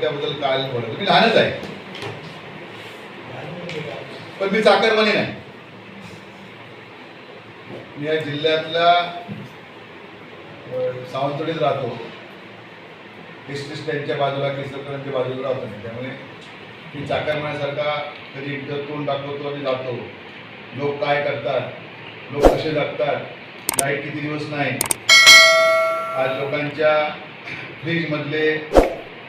त्याबद्दल काय म्हणतो मी लहानच आहे. पण मी चाकरमानी नाही. मी या जिल्ह्यातल्या सावंतवाडीत राहतो. एस स्टँडच्या बाजूला केसरकरांच्या बाजूला राहतो मी. त्यामुळे मी चाकरमान्यासारखा कधी एकदा तोंड दाखवतो आणि जातो. लोक काय करतात? लोक कसे जगतात? लाइट किती दिवस नाही? आज लोकांच्या फ्रीजमधले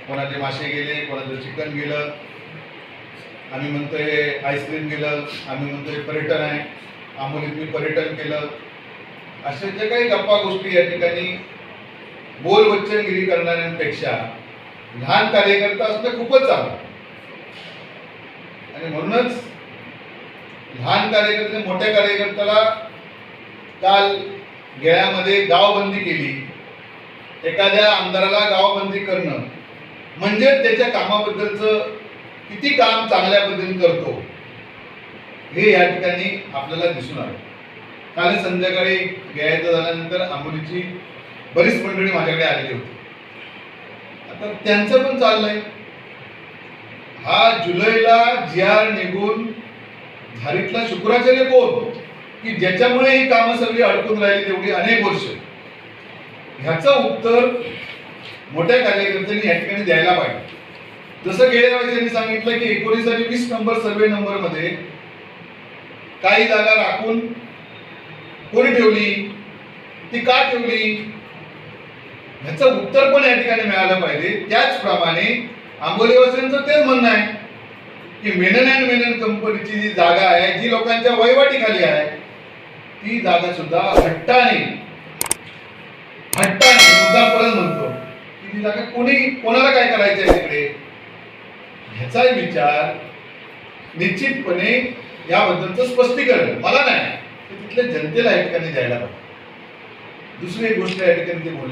कोणाचे मासे गेले कोणाचं चिकन गेलं आम्ही म्हणतोय आईस्क्रीम गेलं आम्ही म्हणतोय पर्यटन आहे. आंबोलीत मी पर्यटन केलं. असे जे काही गप्पा गोष्टी या ठिकाणी बोल वच्चनगिरी करणाऱ्यांपेक्षा लहान कार्यकर्ता असणं खूपच चांगलं. आणि म्हणूनच लहान कार्यकर्ते मोठ्या कार्यकर्त्याला काल गेळ्यामध्ये गावबंदी केली. एखाद्या आमदाराला गावबंदी करणं. म्हणजे त्याच्या कामाबद्दलचं किती काम चांगल्या पद्धतीने करतो हे या ठिकाणी आपल्याला दिसून आलं. काल संध्याकाळी गेळ्याचं झाल्यानंतर आंबोलीची बरीच मंडळी माझ्याकडे आलेली होती. आता त्यांचं पण चाललंय. हा जुलैला जी आर निघून झारीतला शुक्राचार्य कोण? की ज्याच्यामुळे ही कामं सगळी अडकून राहिली तेवढी अनेक वर्ष. ह्याचं उत्तर मोठ्या कार्यकर्त्यांनी या ठिकाणी द्यायला पाहिजे. जसं गेल्या वेळेस यांनी सांगितलं की एकोणीस आणि वीस नंबर सर्वे नंबरमध्ये काही जागा राखून कोणी ठेवली ती का ठेवली ह्याचं उत्तर पण या ठिकाणी मिळालं पाहिजे. त्याचप्रमाणे आंबोलीवासींचं तेच म्हणणं आहे की मेनन अँड मेनन कंपनीची जी जागा आहे जी लोकांच्या वहिवाटीखाली आहे ती जागा सुद्धा हट्टाने हट्टाने मुद्दापर्यंत म्हणतो की ती जागा कोणी कोणाला काय करायचं आहे तिकडे? ह्याचा विचार निश्चितपणे याबद्दलचं स्पष्टीकरण. मला नाही. तिथल्या जनतेला या ठिकाणी द्यायला पाहिजे. दुसरी एक गोष्ट या ठिकाणी ते बोलले.